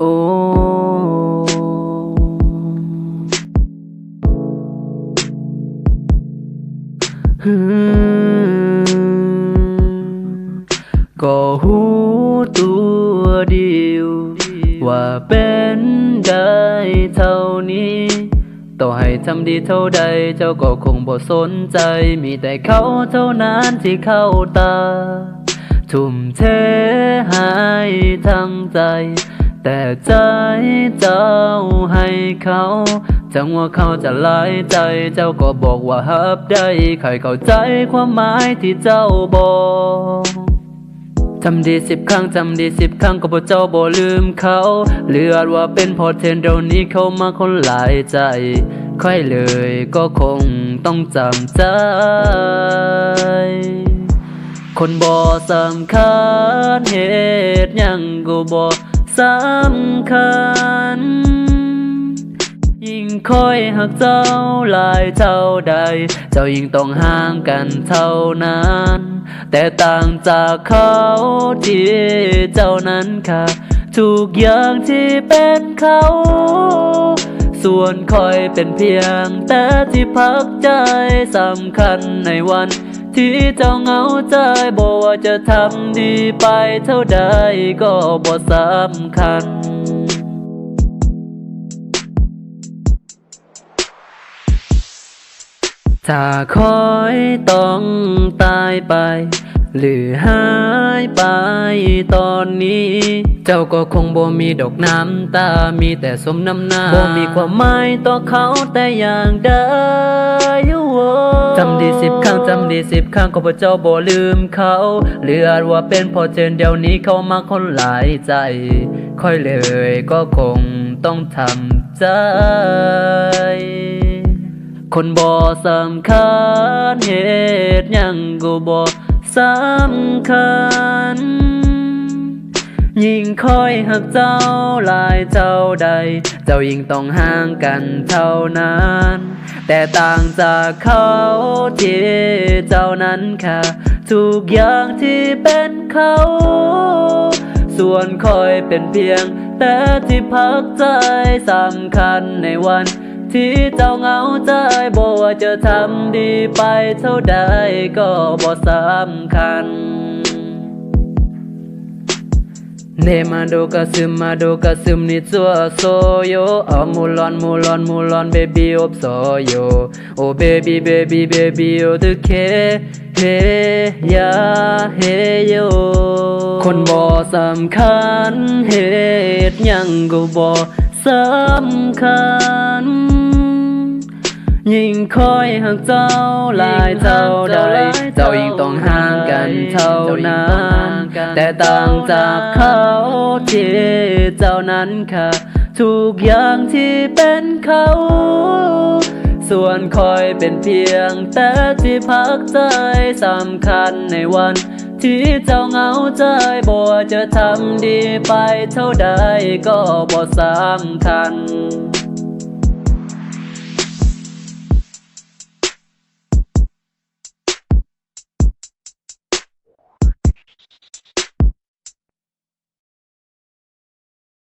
โอ้ก็หูตัวเดียว ว่าเป็นได้เท่านี้ ต่อให้ทำดีเท่าใด เจ้าก็คงบ่สนใจ มีแต่เขาเท่านั้นที่เข้าตา ทุ่มเทให้ทั้งใจ แต่ใจเจ้าให้เขา จังว่าเขาจะหลายใจเจ้าก็บอกว่าฮับได้ใครเข้าใจความหมายที่เจ้าบอกทำดีสิบครั้งทำดีสิบครั้งก็บ่เจ้าบ่ลืมเขาเลือดว่าเป็นพอเทนเดี๋ยวนี้เขามาคนหลายใจค่อยเลยก็คงต้องจำใจ คนบ่สำคัญเหตุยังก็บ่ สำคัญ ยิ่งคอยหักเจ้าหลายเท่าใด เจ้ายิ่งต้องห่างกันเท่านั้น แต่ต่างจากเขาที่เจ้านั้นค่ะ ทุกอย่างที่เป็นเขา ส่วนคอยเป็นเพียงแต่ที่พักใจสำคัญในวัน ที่เจ้าเหงาใจบอกว่าจะทำดีไปเท่าใดก็บ่สำคัญถ้าคอยต้องตายไป หรือหายไปตอนนี้ เจ้าก็คงบ่มีดอกน้ำตา มีแต่สมน้ำหน้าบ่มีความหมายต่อเขาแต่อย่างใด จำดีสิบครั้งจำดีสิบครั้งก็บ่เจ้าบ่ลืมเขาหรืออาจว่าเป็นเพอเจนเดี๋ยวนี้เขามาคนหลายใจ ค่อยเลยก็คงต้องทำใจ คนบ่สำคัญเหตุยังก็บ่สำคัญ ยิ่งคอยหักเจ้าลายเท่าใด เจ้ายิ่งต้องห่างกันเท่านั้น แต่ต่างจากเขาที่เจ้านั้นค่ะ ทุกอย่างที่เป็นเขา ส่วนคอยเป็นเพียง แต่ที่พักใจสำคัญในวัน ที่เจ้าเหงาใจบอกว่าจะทำดีไปเท่าใดก็บ่สำคัญ เนมาโดกะซึมมาโดกะซึมนี่จัวโซโยเอามูลอนมูลอนมูลอนเบบี้อบโซโยโอเบบี้เบบี้เบบี้โอตุเคเฮยาเฮโยคนบ่สำคัญเหตุหยังก็บ่สำคัญ ยิ่งคอยหักเจ้าหลายเท่าใดเจ้ายิ่งต้องห่างกันเท่านั้น แต่ต่างจากเขาที่เจ้านั้นค่ะ ทุกอย่างที่เป็นเขา ส่วนคอยเป็นเพียง แต่ที่พักใจสำคัญในวัน ที่เจ้าเหงาใจบ่ว่าจะทำดีไปเท่าใดก็บ่สำคัญ